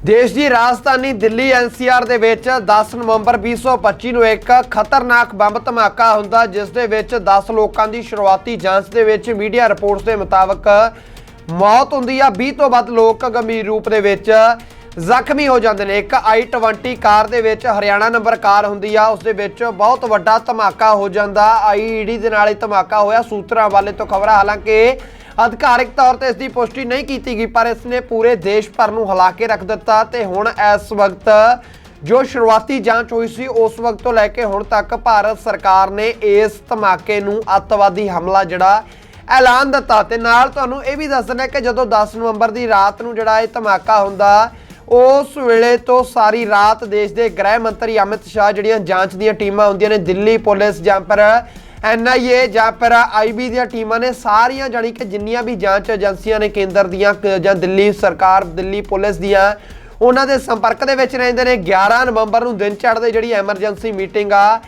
ਦੇਸ਼ ਦੀ ਰਾਜਧਾਨੀ ਦਿੱਲੀ ਐਨਸੀਆਰ ਦੇ ਵਿੱਚ 10 ਨਵੰਬਰ 2025 ਨੂੰ ਇੱਕ ਖਤਰਨਾਕ ਬੰਬ ਧਮਾਕਾ ਹੁੰਦਾ, ਜਿਸ ਦੇ ਵਿੱਚ 10 ਲੋਕਾਂ ਦੀ ਸ਼ੁਰੂਆਤੀ ਜਾਂਚ ਦੇ ਵਿੱਚ ਮੀਡੀਆ ਰਿਪੋਰਟਸ ਦੇ ਮੁਤਾਬਕ ਮੌਤ ਹੁੰਦੀ ਆ। 20 ਤੋਂ ਵੱਧ ਲੋਕ ਗੰਭੀਰ ਰੂਪ ਦੇ ਵਿੱਚ ਜ਼ਖਮੀ ਹੋ ਜਾਂਦੇ ਨੇ। ਇੱਕ i20 ਕਾਰ ਦੇ ਵਿੱਚ ਹਰਿਆਣਾ ਨੰਬਰ ਕਾਰ ਹੁੰਦੀ ਆ। ਉਸ ਦੇ ਵਿੱਚ ਬਹੁਤ ਵੱਡਾ ਧਮਾਕਾ ਹੋ ਜਾਂਦਾ। ਆਈਈਡੀ ਦੇ ਨਾਲ ਹੀ ਧਮਾਕਾ ਹੋਇਆ। ਸੂਤਰਾਂ ਵਾਲੇ ਤੋਂ ਖਬਰ, ਹਾਲਾਂਕਿ ਅਧਿਕਾਰਿਕ ਤੌਰ ਤੇ ਇਸ ਦੀ ਪੁਸ਼ਟੀ ਨਹੀਂ ਕੀਤੀ ਗਈ, ਪਰ ਇਸ ਨੇ ਪੂਰੇ ਦੇਸ਼ ਭਰ ਨੂੰ ਹਿਲਾ ਕੇ ਰੱਖ ਦਿੱਤਾ ਤੇ ਹੁਣ ਇਸ ਵਕਤ ਜੋ ਸ਼ੁਰੂਆਤੀ ਜਾਂਚ ਹੋਈ ਸੀ, ਉਸ ਵਕਤ ਤੋਂ ਲੈ ਕੇ ਹੁਣ ਤੱਕ ਭਾਰਤ ਸਰਕਾਰ ਨੇ ਇਸ ਧਮਾਕੇ ਨੂੰ ਅੱਤਵਾਦੀ ਹਮਲਾ ਜਿਹੜਾ ਐਲਾਨ ਦਿੱਤਾ ਤੇ ਨਾਲ ਤੁਹਾਨੂੰ ਇਹ ਵੀ ਦੱਸ ਦਿੰਦਾ ਕਿ ਜਦੋਂ 10 ਨਵੰਬਰ ਦੀ ਰਾਤ ਨੂੰ ਜਿਹੜਾ ਇਹ ਧਮਾਕਾ ਹੁੰਦਾ, ਉਸ ਵੇਲੇ ਤੋਂ ਸਾਰੀ ਰਾਤ ਦੇਸ਼ ਦੇ ਗ੍ਰਹਿ ਮੰਤਰੀ ਅਮਿਤ ਸ਼ਾਹ ਜਿਹੜੀਆਂ ਜਾਂਚ ਦੀਆਂ ਟੀਮਾਂ ਹੁੰਦੀਆਂ ਨੇ, ਦਿੱਲੀ ਪੁਲਿਸ ਜਾਂ ਫਿਰ ਐਨਆਈਏ ਜਾਂ ਫਿਰ ਆਈਬੀ ਦੀਆਂ ਟੀਮਾਂ ਨੇ ਸਾਰੀਆਂ ਜਾਣੀ ਕਿ ਜਿੰਨੀਆਂ ਵੀ ਜਾਂਚ ਏਜੰਸੀਆਂ ਨੇ ਕੇਂਦਰ ਦੀਆਂ, ਕ- ਜਾਂ ਦਿੱਲੀ ਸਰਕਾਰ, ਦਿੱਲੀ ਪੁਲਿਸ ਦੀਆਂ, ਉਹਨਾਂ ਦੇ ਸੰਪਰਕ ਦੇ ਵਿੱਚ ਰਹਿੰਦੇ ਨੇ। 11 ਨਵੰਬਰ ਨੂੰ ਦਿਨ ਚੜ੍ਹਦੇ ਜਿਹੜੀ ਐਮਰਜੈਂਸੀ ਮੀਟਿੰਗ ਆ,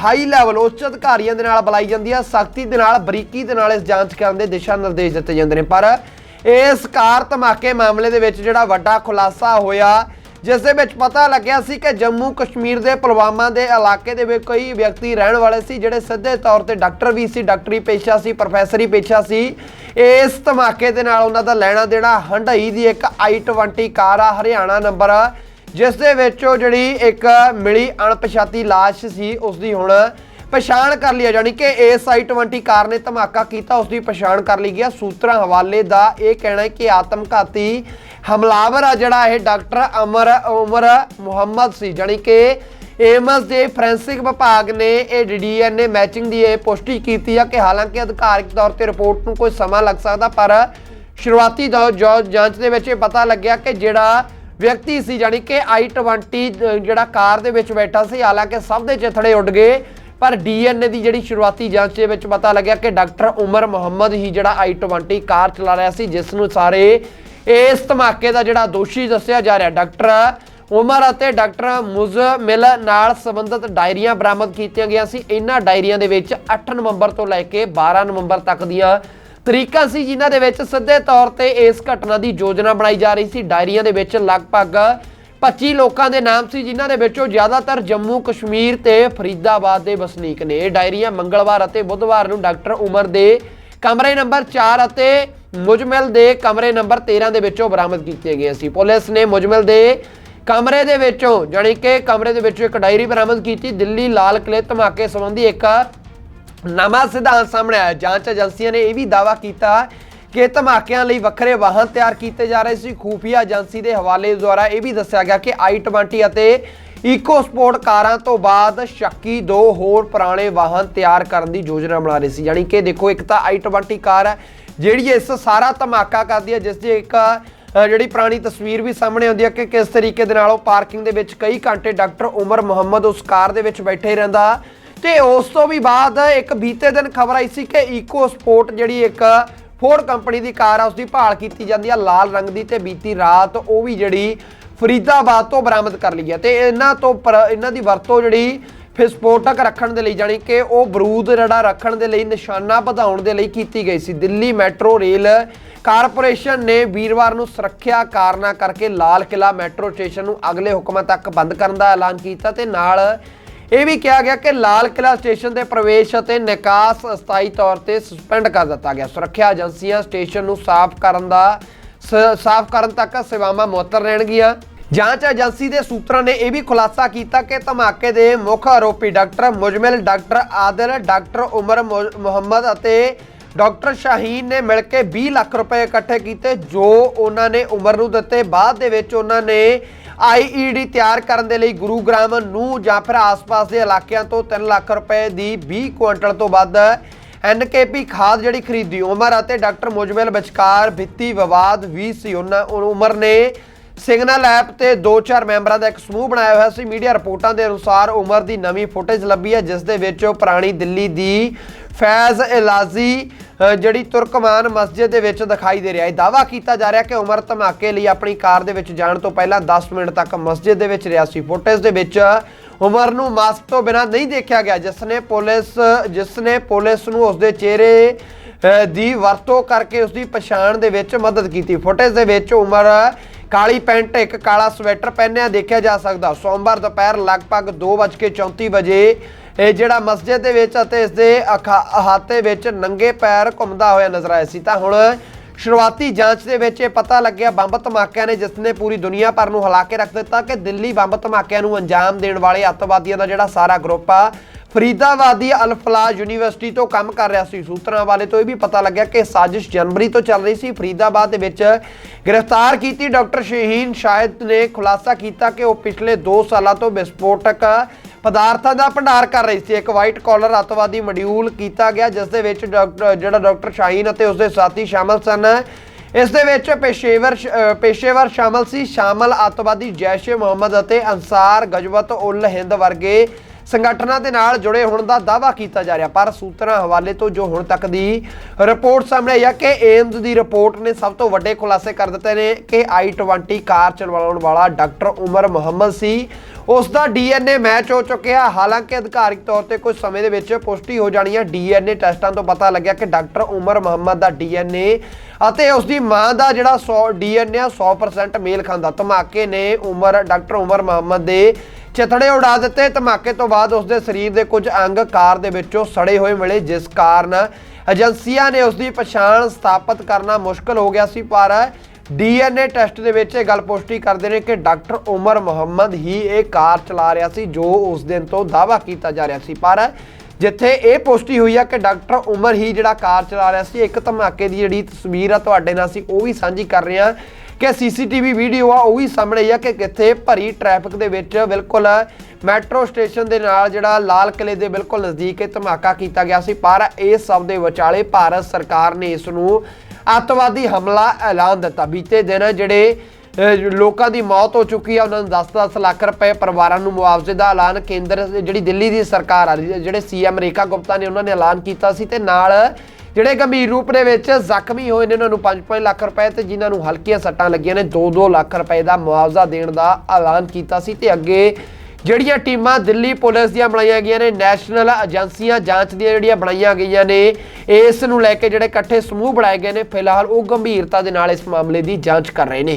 ਹਾਈ ਲੈਵਲ ਉੱਚ ਅਧਿਕਾਰੀਆਂ ਦੇ ਨਾਲ ਬੁਲਾਈ ਜਾਂਦੀ ਆ। ਸਖਤੀ ਦੇ ਨਾਲ, ਬਰੀਕੀ ਦੇ ਨਾਲ ਇਸ ਜਾਂਚ ਕਰਨ ਦੇ ਦਿਸ਼ਾ ਨਿਰਦੇਸ਼ ਦਿੱਤੇ ਜਾਂਦੇ ਨੇ। ਪਰ ਇਸ ਕਾਰ ਧਮਾਕੇ ਮਾਮਲੇ ਦੇ ਵਿੱਚ ਜਿਹੜਾ ਵੱਡਾ ਖੁਲਾਸਾ ਹੋਇਆ ਜਿਸ ਦੇ ਵਿੱਚ ਪਤਾ ਲੱਗਿਆ ਸੀ ਕਿ ਜੰਮੂ ਕਸ਼ਮੀਰ ਦੇ ਪੁਲਵਾਮਾ ਦੇ ਇਲਾਕੇ ਦੇ ਵਿੱਚ ਕਈ ਵਿਅਕਤੀ ਰਹਿਣ ਵਾਲੇ ਸੀ, ਜਿਹੜੇ ਸਿੱਧੇ ਤੌਰ ਤੇ ਡਾਕਟਰ ਵੀ ਸੀ, ਡਾਕਟਰੀ ਪੇਸ਼ਾ ਸੀ, ਪ੍ਰੋਫੈਸਰੀ ਪੇਸ਼ਾ ਸੀ। ਇਸ ਧਮਾਕੇ ਦੇ ਨਾਲ ਉਹਨਾਂ ਦਾ ਲੈਣਾ ਦੇਣਾ ਹੰਡਈ ਦੀ ਇੱਕ i20 ਕਾਰ ਆ, ਹਰਿਆਣਾ ਨੰਬਰ ਜਿਸ ਦੇ ਵਿੱਚ ਉਹ ਜਿਹੜੀ ਇੱਕ ਮਿਲੀ ਅਣਪਛਾਤੀ ਲਾਸ਼ ਸੀ ਉਸ ਦੀ ਹੁਣ ਪਛਾਣ ਕਰ ਲਈ ਹੈ ਜਾਨੀ ਕਿ ਇਸ i20 ਕਾਰ ਨੇ ਧਮਾਕਾ ਕੀਤਾ ਉਸ ਦੀ ਪਛਾਣ ਕਰ ਲਈ ਗਿਆ। ਸੂਤਰਾਂ ਹਵਾਲੇ ਦਾ ਇਹ ਕਹਿਣਾ ਹੈ ਕਿ ਆਤਮਘਾਤੀ ਹਮਲਾਵਰ ਆ ਜਿਹੜਾ ਇਹ ਡਾਕਟਰ ਅਮਰ ਉਮਰ ਮੁਹੰਮਦ ਸੀ ਜਾਨੀ ਕਿ ਏਮਸ ਦੇ ਫੋਰੈਂਸਿਕ ਵਿਭਾਗ ਨੇ ਇਹ ਡੀਐਨਏ ਮੈਚਿੰਗ ਦੀ ਇਹ ਪੁਸ਼ਟੀ ਕੀਤੀ ਆ ਕਿ ਹਾਲਾਂਕਿ ਅਧਿਕਾਰਿਕ ਤੌਰ ਤੇ ਰਿਪੋਰਟ ਨੂੰ ਕੋਈ ਸਮਾਂ ਲੱਗ ਸਕਦਾ, ਪਰ ਸ਼ੁਰੂਆਤੀ ਦੌਰ ਜੋ ਜਾਂਚ ਦੇ ਵਿੱਚ ਇਹ ਪਤਾ ਲੱਗਿਆ ਕਿ ਜਿਹੜਾ ਵਿਅਕਤੀ ਸੀ ਜਾਨੀ ਕਿ i20 ਜਿਹੜਾ ਕਾਰ ਦੇ ਵਿੱਚ ਬੈਠਾ ਸੀ, ਹਾਲਾਂਕਿ ਸਭ ਦੇ ਚਿਥੜੇ ਉੱਡ ਗਏ, ਪਰ ਡੀਐਨਏ ਦੀ ਜਿਹੜੀ ਸ਼ੁਰੂਆਤੀ ਜਾਂਚ ਦੇ ਵਿੱਚ ਪਤਾ ਲੱਗਿਆ ਕਿ ਡਾਕਟਰ ਉਮਰ ਮੁਹੰਮਦ ਹੀ ਜਿਹੜਾ i20 ਕਾਰ ਚਲਾ ਰਿਹਾ ਸੀ, ਜਿਸ ਨੂੰ ਸਾਰੇ ਇਸ ਧਮਾਕੇ ਦਾ ਜਿਹੜਾ ਦੋਸ਼ੀ ਦੱਸਿਆ ਜਾ ਰਿਹਾ ਡਾਕਟਰ, ਉਮਰ ਅਤੇ ਡਾਕਟਰ ਮੁਜ਼ਮਿਲ ਨਾਲ ਸੰਬੰਧਿਤ ਡਾਇਰੀਆਂ ਬਰਾਮਦ ਕੀਤੀਆਂ ਗਈਆਂ ਸੀ। ਇਹਨਾਂ ਡਾਇਰੀਆਂ ਦੇ ਵਿੱਚ 8 ਨਵੰਬਰ ਤੋਂ ਲੈ ਕੇ 12 ਨਵੰਬਰ ਤੱਕ ਦੀਆਂ ਤਰੀਕਾਂ ਸੀ, ਜਿਨ੍ਹਾਂ ਦੇ ਵਿੱਚ ਸਿੱਧੇ ਤੌਰ ਤੇ ਇਸ ਘਟਨਾ ਦੀ ਯੋਜਨਾ ਬਣਾਈ ਜਾ ਰਹੀ ਸੀ। ਡਾਇਰੀਆਂ ਦੇ ਵਿੱਚ ਲਗਭਗ 25 ਲੋਕਾਂ ਦੇ ਨਾਮ ਸੀ, ਜਿਨ੍ਹਾਂ ਦੇ ਵਿੱਚੋਂ ਜ਼ਿਆਦਾਤਰ ਜੰਮੂ, ਕਸ਼ਮੀਰ ਤੇ ਫਰੀਦਾਬਾਦ ਦੇ ਵਸਨੀਕ ਨੇ। ਇਹ ਡਾਇਰੀਆਂ ਮੰਗਲਵਾਰ ਅਤੇ ਬੁੱਧਵਾਰ ਨੂੰ ਡਾਕਟਰ ਉਮਰ ਦੇ ਕਮਰੇ ਨੰਬਰ 4 ਅਤੇ ਮੁਜਮਲ ਦੇ ਕਮਰੇ ਨੰਬਰ 13 ਦੇ ਵਿੱਚੋਂ ਬਰਾਮਦ ਕੀਤੇ ਗਏ ਸੀ। ਪੁਲਿਸ ਨੇ ਮੁਜਮਲ ਦੇ ਕਮਰੇ ਦੇ ਵਿੱਚੋਂ, ਜਾਣੀ ਕਿ ਕਮਰੇ ਦੇ ਵਿੱਚੋਂ ਇੱਕ ਡਾਇਰੀ ਬਰਾਮਦ ਕੀਤੀ। ਦਿੱਲੀ ਲਾਲ ਕਿਲੇ ਧਮਾਕੇ ਸੰਬੰਧੀ ਇੱਕ ਨਵਾਂ ਸਿਧਾਂਤ ਸਾਹਮਣੇ ਆਇਆ। ਜਾਂਚ ਏਜੰਸੀਆਂ ਨੇ ਇਹ ਵੀ ਦਾਅਵਾ ਕੀਤਾ ਕਿ ਧਮਾਕਿਆਂ ਲਈ ਵੱਖਰੇ ਵਾਹਨ ਤਿਆਰ ਕੀਤੇ ਜਾ ਰਹੇ ਸੀ। ਖੂਫੀਆ ਏਜੰਸੀ ਦੇ ਹਵਾਲੇ ਦੁਆਰਾ ਇਹ ਵੀ ਦੱਸਿਆ ਗਿਆ ਕਿ i20 ਅਤੇ ਇਕੋ ਸਪੋਰਟ ਕਾਰਾਂ ਤੋਂ ਬਾਅਦ ਸ਼ੱਕੀ ਦੋ ਹੋਰ ਪੁਰਾਣੇ ਵਾਹਨ ਤਿਆਰ ਕਰਨ ਦੀ ਯੋਜਨਾ ਬਣਾ ਰਹੇ ਸੀ। ਯਾਨੀ ਕਿ ਦੇਖੋ, ਇੱਕ ਤਾਂ i20 ਕਾਰ ਹੈ ਜਿਹੜੀ ਇਸ ਸਾਰਾ ਧਮਾਕਾ ਕਰਦੀ ਹੈ, ਜਿਸ ਦੀ ਇੱਕ ਜਿਹੜੀ ਪੁਰਾਣੀ ਤਸਵੀਰ ਵੀ ਸਾਹਮਣੇ ਆਉਂਦੀ ਹੈ ਕਿ ਕਿਸ ਤਰੀਕੇ ਦੇ ਨਾਲ ਉਹ ਪਾਰਕਿੰਗ ਦੇ ਵਿੱਚ ਕਈ ਘੰਟੇ ਡਾਕਟਰ ਉਮਰ ਮੁਹੰਮਦ ਉਸ ਕਾਰ ਦੇ ਵਿੱਚ ਬੈਠੇ ਰਹਿੰਦਾ। ਤੇ ਉਸ ਤੋਂ ਵੀ ਬਾਅਦ ਇੱਕ ਬੀਤੇ ਦਿਨ ਖਬਰ ਆਈ ਸੀ ਕਿ ਈਕੋ ਸਪੋਰਟ ਜਿਹੜੀ ਇੱਕ ਫੋਰਡ ਕੰਪਨੀ ਦੀ ਕਾਰ ਆ ਉਸ ਦੀ ਭਾਲ ਕੀਤੀ ਜਾਂਦੀ ਆ ਲਾਲ ਰੰਗ ਦੀ ਤੇ ਬੀਤੀ ਰਾਤ ਉਹ ਵੀ ਜਿਹੜੀ ਫਰੀਦਾਬਾਦ ਤੋਂ ਬਰਾਮਦ ਕਰ ਲਈ ਹੈ ਤੇ ਇਹਨਾਂ ਤੋਂ ਪਰ- ਇਹਨਾਂ ਦੀ ਵਰਤੋਂ ਜਿਹੜੀ ਵਿਸਫੋਟਕ ਰੱਖਣ ਦੇ ਲਈ ਜਾਣੀ ਕਿ ਉਹ ਬਰੂਦ ਰੜਾ ਰੱਖਣ ਦੇ ਲਈ, ਨਿਸ਼ਾਨਾ ਵਧਾਉਣ ਦੇ ਲਈ ਕੀਤੀ ਗਈ ਸੀ। ਦਿੱਲੀ ਮੈਟਰੋ ਰੇਲ ਕਾਰਪੋਰੇਸ਼ਨ ਨੇ ਵੀਰਵਾਰ ਨੂੰ ਸੁਰੱਖਿਆ ਕਾਰਨਾਂ ਕਰਕੇ ਲਾਲ ਕਿਲਾ ਮੈਟਰੋ ਸਟੇਸ਼ਨ ਨੂੰ ਅਗਲੇ ਹੁਕਮਾਂ ਤੱਕ ਬੰਦ ਕਰਨ ਦਾ ਐਲਾਨ ਕੀਤਾ ਤੇ ਨਾਲ ਇਹ ਵੀ ਕਿਹਾ ਗਿਆ ਕਿ ਲਾਲ ਕਿਲਾ ਸਟੇਸ਼ਨ ਦੇ ਪ੍ਰਵੇਸ਼ ਅਤੇ ਨਿਕਾਸ ਅਸਥਾਈ ਤੌਰ ਤੇ ਸਸਪੈਂਡ ਕਰ ਦਿੱਤਾ ਗਿਆ। ਸੁਰੱਖਿਆ ਏਜੰਸੀਆਂ ਸਟੇਸ਼ਨ ਨੂੰ ਸਾਫ਼ ਕਰਨ ਦਾ ਸ- ਸਾਫ਼ ਕਰਨ ਤੱਕ ਸੇਵਾਵਾਂ ਮੁਅੱਤਲ ਰਹਿਣਗੀਆਂ। ਜਾਂਚ ਏਜੰਸੀ ਦੇ ਸੂਤਰਾਂ ਨੇ ਇਹ ਵੀ ਖੁਲਾਸਾ ਕੀਤਾ ਕਿ ਧਮਾਕੇ ਦੇ ਮੁੱਖ ਆਰੋਪੀ doctor Muzammil, doctor Adil, doctor Umar ਮੁ- ਮੁਹੰਮਦ ਅਤੇ ਡਾਕਟਰ ਸ਼ਾਹੀਨ ਨੇ ਮਿਲ ਕੇ 20 ਲੱਖ ਰੁਪਏ ਇਕੱਠੇ ਕੀਤੇ, ਜੋ ਉਹਨਾਂ ਨੇ ਉਮਰ ਨੂੰ ਦਿੱਤੇ। ਬਾਅਦ ਦੇ ਵਿੱਚ ਉਹਨਾਂ ਨੇ ਆਈਈਡੀ ਤਿਆਰ ਕਰਨ ਦੇ ਲਈ ਗੁਰੂਗ੍ਰਾਮ ਨੂੰ ਜਾਂ ਫਿਰ ਆਸ-ਪਾਸ ਦੇ ਇਲਾਕਿਆਂ ਤੋਂ 3 ਲੱਖ ਰੁਪਏ ਦੀ 20 ਕੁਇੰਟਲ ਤੋਂ ਵੱਧ ਐਨਕੇਪੀ ਖਾਦ ਜਿਹੜੀ ਖਰੀਦੀ। ਉਮਰ ਅਤੇ ਡਾਕਟਰ ਮੁਜਮਲ ਵਿਚਕਾਰ ਵਿੱਤੀ ਵਿਵਾਦ ਵੀ ਸੀ। ਉਹਨਾਂ, ਉਮਰ ਨੇ ਸਿਗਨਲ ਐਪ ਤੇ ਦੋ ਚਾਰ ਮੈਂਬਰਾਂ ਦਾ ਇੱਕ ਸਮੂਹ ਬਣਾਇਆ ਹੋਇਆ ਸੀ। ਮੀਡੀਆ ਰਿਪੋਰਟਾਂ ਦੇ ਅਨੁਸਾਰ ਉਮਰ ਦੀ ਨਵੀਂ ਫੁਟੇਜ ਲੱਭੀ ਹੈ, ਜਿਸ ਦੇ ਵਿੱਚ ਉਹ ਪੁਰਾਣੀ ਦਿੱਲੀ ਦੀ ਫੈਜ਼ ਇਲਾਜ਼ੀ ਜਿਹੜੀ ਤੁਰਕਮਾਨ ਮਸਜਿਦ ਦੇ ਵਿੱਚ ਦਿਖਾਈ ਦੇ ਰਿਹਾ ਹੈ। ਦਾਵਾ ਕੀਤਾ ਜਾ ਰਿਹਾ ਕਿ ਉਮਰ ਧਮਾਕੇ ਲਈ ਆਪਣੀ ਕਾਰ ਦੇ ਵਿੱਚ ਜਾਣ ਤੋਂ ਪਹਿਲਾਂ 10 ਮਿੰਟ ਤੱਕ ਮਸਜਿਦ ਦੇ ਵਿੱਚ ਰਿਹਾ ਸੀ। ਫੁਟੇਜ ਦੇ ਵਿੱਚ ਉਮਰ ਨੂੰ ਮਾਸਕ ਤੋਂ ਬਿਨਾਂ ਨਹੀਂ ਦੇਖਿਆ ਗਿਆ ਜਿਸ ਨੇ ਪੁਲਿਸ ਜਿਸ ਨੇ ਪੁਲਿਸ ਨੂੰ ਉਸਦੇ ਚਿਹਰੇ ਦੀ ਵਰਤੋਂ ਕਰਕੇ ਉਸ ਦੀ ਪਛਾਣ ਦੇ ਵਿੱਚ ਮਦਦ ਕੀਤੀ। ਫੁਟੇਜ ਦੇ ਵਿੱਚ ਉਮਰ ਕਾਲੀ ਪੈਂਟ, ਇੱਕ ਕਾਲਾ ਸਵੈਟਰ ਪਹਿਨਿਆ ਦੇਖਿਆ ਜਾ ਸਕਦਾ। ਸੋਮਵਾਰ ਦੁਪਹਿਰ ਲਗਭਗ 2:34 ਵਜੇ ਇਹ ਜਿਹੜਾ ਮਸਜਿਦ ਦੇ ਵਿੱਚ ਅਤੇ ਇਸ ਦੇ ਅਖਾ- ਅਹਾਤੇ ਵਿੱਚ ਨੰਗੇ ਪੈਰ ਘੁੰਮਦਾ ਹੋਇਆ ਨਜ਼ਰ ਆਇਆ ਸੀ। ਤਾਂ ਹੁਣ ਸ਼ੁਰੂਆਤੀ ਜਾਂਚ ਦੇ ਵਿੱਚ ਇਹ ਪਤਾ ਲੱਗਿਆ, ਬੰਬ ਧਮਾਕਿਆਂ ਨੇ ਜਿਸ ਨੇ ਪੂਰੀ ਦੁਨੀਆ ਭਰ ਨੂੰ ਹਿਲਾ ਕੇ ਰੱਖ ਦਿੱਤਾ ਕਿ ਦਿੱਲੀ ਬੰਬ ਧਮਾਕਿਆਂ ਨੂੰ ਅੰਜਾਮ ਦੇਣ ਵਾਲੇ ਅੱਤਵਾਦੀਆਂ ਦਾ ਜਿਹੜਾ ਸਾਰਾ ਗਰੁੱਪ ਆ ਫਰੀਦਾਬਾਦ ਦੀ ਅਲਫਲਾ ਯੂਨੀਵਰਸਿਟੀ ਤੋਂ ਕੰਮ ਕਰ ਰਿਹਾ ਸੀ। ਸੂਤਰਾਂ ਵਾਲੇ ਤੋਂ ਇਹ ਵੀ ਪਤਾ ਲੱਗਿਆ ਕਿ ਸਾਜ਼ਿਸ਼ ਜਨਵਰੀ ਤੋਂ ਚੱਲ ਰਹੀ ਸੀ। ਫਰੀਦਾਬਾਦ ਦੇ ਵਿੱਚ ਗ੍ਰਿਫਤਾਰ ਕੀਤੀ ਡਾਕਟਰ ਸ਼ਹੀਨ ਸ਼ਾਹਿਦ ਨੇ ਖੁਲਾਸਾ ਕੀਤਾ ਕਿ ਉਹ ਪਿਛਲੇ 2 ਸਾਲਾਂ ਤੋਂ ਵਿਸਫੋਟਕ ਪਦਾਰਥਾਂ ਦਾ ਭੰਡਾਰ ਕਰ ਰਹੀ ਸੀ। ਇੱਕ ਵਾਈਟ ਕਾਲਰ ਅੱਤਵਾਦੀ ਮੋਡਿਊਲ ਕੀਤਾ ਗਿਆ ਜਿਸ ਦੇ ਵਿੱਚ ਡਾਕਟਰ ਜਿਹੜਾ ਡਾਕਟਰ ਸ਼ਾਹੀਨ ਅਤੇ ਉਸਦੇ ਸਾਥੀ ਸ਼ਾਮਲ ਸਨ। ਇਸ ਦੇ ਵਿੱਚ ਪੇਸ਼ੇਵਰ ਅ, ਪੇਸ਼ੇਵਰ ਸ਼ਾਮਲ ਸੀ। ਸ਼ਾਮਲ ਅੱਤਵਾਦੀ ਜੈਸ਼ ਏ ਮੁਹੰਮਦ ਅਤੇ ਅਨਸਾਰ ਗਜਵਤ ਉਲ ਹਿੰਦ ਵਰਗੇ ਸੰਗਠਨਾਂ ਦੇ ਨਾਲ ਜੁੜੇ ਹੋਣ ਦਾ ਦਾਅਵਾ ਕੀਤਾ ਜਾ ਰਿਹਾ। ਪਰ ਸੂਤਰਾਂ ਹਵਾਲੇ ਤੋਂ ਜੋ ਹੁਣ ਤੱਕ ਦੀ ਰਿਪੋਰਟ ਸਾਹਮਣੇ ਆਈ ਹੈ ਕਿ ਏਮਜ਼ ਦੀ ਰਿਪੋਰਟ ਨੇ ਸਭ ਤੋਂ ਵੱਡੇ ਖੁਲਾਸੇ ਕਰ ਦਿੱਤੇ ਨੇ ਕਿ i20 ਕਾਰ ਚਲਾਉਣ ਵਾਲਾ ਡਾਕਟਰ ਉਮਰ ਮੁਹੰਮਦ ਸੀ। ਉਸ ਦਾ ਡੀਐਨਏ ਮੈਚ ਹੋ ਚੁੱਕਿਆ। ਹਾਲਾਂਕਿ ਅਧਿਕਾਰਿਕ ਤੌਰ ਤੇ ਕੁਝ ਸਮੇਂ ਦੇ ਵਿੱਚ ਪੁਸ਼ਟੀ ਹੋ ਜਾਣੀ ਹੈ ਡੀਐਨਏ ਟੈਸਟਾਂ ਤੋਂ ਪਤਾ ਲੱਗਿਆ ਕਿ ਡਾਕਟਰ ਉਮਰ ਮੁਹੰਮਦ ਦਾ ਡੀਐਨਏ ਅਤੇ ਉਸ ਦੀ ਮਾਂ ਦਾ ਜਿਹੜਾ 100 ਡੀਐਨਏ 100% ਮੇਲ ਖਾਂਦਾ। ਧਮਾਕੇ ਨੇ ਉਮਰ, ਡਾਕਟਰ ਉਮਰ ਮੁਹੰਮਦ ਦੇ ਚਿਤੜੇ ਉਡਾ ਦਿੱਤੇ। ਧਮਾਕੇ ਤੋਂ ਬਾਅਦ ਉਸ ਦੇ ਸਰੀਰ ਦੇ ਕੁਝ ਅੰਗ ਕਾਰ ਦੇ ਵਿੱਚੋਂ ਸੜੇ ਹੋਏ ਮਿਲੇ, ਜਿਸ ਕਾਰਨ ਏਜੰਸੀਆਂ ਨੇ ਉਸ ਦੀ ਪਛਾਣ ਸਥਾਪਿਤ ਕਰਨਾ ਮੁਸ਼ਕਲ ਹੋ ਗਿਆ ਸੀ। ਪਰ ਡੀਐਨਏ ਟੈਸਟ ਦੇ ਵਿੱਚ ਇਹ ਗੱਲ ਪੁਸ਼ਟੀ ਕਰਦੇ ਨੇ ਕਿ ਡਾਕਟਰ ਉਮਰ ਮੁਹੰਮਦ ਹੀ ਇਹ ਕਾਰ ਚਲਾ ਰਿਹਾ ਸੀ, ਜੋ ਉਸ ਦਿਨ ਤੋਂ ਦਾਅਵਾ ਕੀਤਾ ਜਾ ਰਿਹਾ ਸੀ। ਪਰ ਜਿੱਥੇ ਇਹ ਪੁਸ਼ਟੀ ਹੋਈ ਆ ਕਿ ਡਾਕਟਰ ਉਮਰ ਹੀ ਜਿਹੜਾ ਕਾਰ ਚਲਾ ਰਿਹਾ ਸੀ, ਇੱਕ ਧਮਾਕੇ ਦੀ ਜਿਹੜੀ ਤਸਵੀਰ ਆ ਤੁਹਾਡੇ ਨਾਲ ਅਸੀਂ ਉਹ ਵੀ ਸਾਂਝੀ ਕਰ ਰਹੇ ਹਾਂ। ਕਿ ਸੀਸੀਟੀਵੀ ਵੀਡੀਓ ਆ, ਉਹ ਵੀ ਸਾਹਮਣੇ ਆਈ ਆ ਕਿ ਕਿੱਥੇ ਭਰੀ ਟ੍ਰੈਫਿਕ ਦੇ ਵਿੱਚ ਬਿਲਕੁਲ ਮੈਟਰੋ ਸਟੇਸ਼ਨ ਦੇ ਨਾਲ ਜਿਹੜਾ ਲਾਲ ਕਿਲੇ ਦੇ ਬਿਲਕੁਲ ਨਜ਼ਦੀਕ ਇਹ ਧਮਾਕਾ ਕੀਤਾ ਗਿਆ ਸੀ। ਪਰ ਇਸ ਸਭ ਦੇ ਵਿਚਾਲੇ ਭਾਰਤ ਸਰਕਾਰ ਨੇ ਇਸ ਨੂੰ ਅੱਤਵਾਦੀ ਹਮਲਾ ਐਲਾਨ ਦਿੱਤਾ। ਬੀਤੇ ਦਿਨ ਜਿਹੜੇ ਲੋਕਾਂ ਦੀ ਮੌਤ ਹੋ ਚੁੱਕੀ ਆ, ਉਹਨਾਂ ਨੂੰ 10-10 ਲੱਖ ਰੁਪਏ ਪਰਿਵਾਰਾਂ ਨੂੰ ਮੁਆਵਜ਼ੇ ਦਾ ਐਲਾਨ ਕੇਂਦਰ ਜਿਹੜੀ ਦਿੱਲੀ ਦੀ ਸਰਕਾਰ ਆ, ਜਿਹੜੇ ਸੀਐਮ ਰੇਖਾ ਗੁਪਤਾ ਨੇ ਉਹਨਾਂ ਨੇ ਐਲਾਨ ਕੀਤਾ ਸੀ ਤੇ ਨਾਲ ਜਿਹੜੇ ਗੰਭੀਰ ਰੂਪ ਦੇ ਵਿੱਚ ਜ਼ਖਮੀ ਹੋਏ ਨੇ, ਉਹਨਾਂ ਨੂੰ 5-5 ਲੱਖ ਰੁਪਏ ਤੇ ਜਿਨ੍ਹਾਂ ਨੂੰ ਹਲਕੀਆਂ ਸੱਟਾਂ ਲੱਗੀਆਂ ਨੇ 2-2 ਲੱਖ ਰੁਪਏ ਦਾ ਮੁਆਵਜ਼ਾ ਦੇਣ ਦਾ ਐਲਾਨ ਕੀਤਾ ਸੀ। ਤੇ ਅੱਗੇ ਜਿਹੜੀਆਂ ਟੀਮਾਂ ਦਿੱਲੀ ਪੁਲਿਸ ਦੀਆਂ ਬਣਾਈਆਂ ਗਈਆਂ ਨੇ, ਨੈਸ਼ਨਲ ਏਜੰਸੀਆਂ ਜਾਂਚ ਦੀਆਂ ਜਿਹੜੀਆਂ ਬਣਾਈਆਂ ਗਈਆਂ ਨੇ, ਇਸ ਨੂੰ ਲੈ ਕੇ ਜਿਹੜੇ ਇਕੱਠੇ ਸਮੂਹ ਬਣਾਏ ਗਏ ਨੇ, ਫਿਲਹਾਲ ਉਹ ਗੰਭੀਰਤਾ ਦੇ ਨਾਲ ਇਸ ਮਾਮਲੇ ਦੀ ਜਾਂਚ ਕਰ ਰਹੇ ਨੇ।